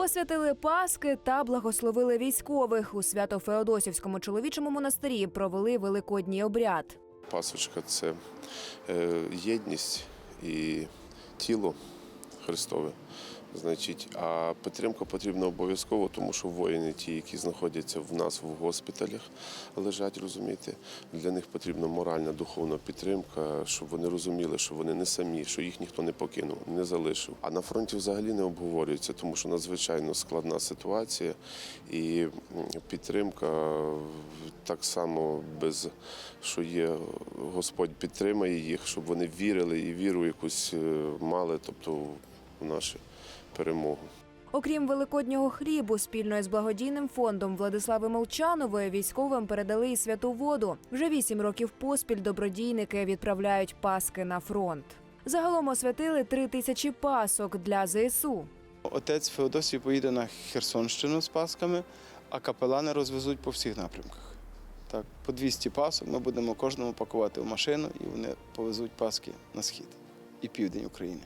Освятили Паски та благословили військових. У Свято-Феодосівському чоловічому монастирі провели великодній обряд. Пасочка це е, єдність і тіло Христове. Значить, а підтримка потрібна обов'язково, тому що воїни, ті, які знаходяться в нас в госпіталях, лежать, розумієте, для них потрібна моральна, духовна підтримка, щоб вони розуміли, що вони не самі, що їх ніхто не покинув, не залишив. А на фронті взагалі не обговорюється, тому що надзвичайно складна ситуація і підтримка так само без що є Господь підтримає їх, щоб вони вірили і віру якусь е, мали, тобто в нашу перемогу. Окрім великоднього хлібу, спільно із благодійним фондом Владислави Молчанової військовим передали і святу воду. Вже вісім років поспіль добродійники відправляють паски на фронт. Загалом освятили три тисячі пасок для ЗСУ. Отець Феодосій поїде на Херсонщину з пасками, а капелани розвезуть по всіх напрямках. Так, по 200 пасок ми будемо кожному пакувати в машину і вони повезуть паски на схід і південь України.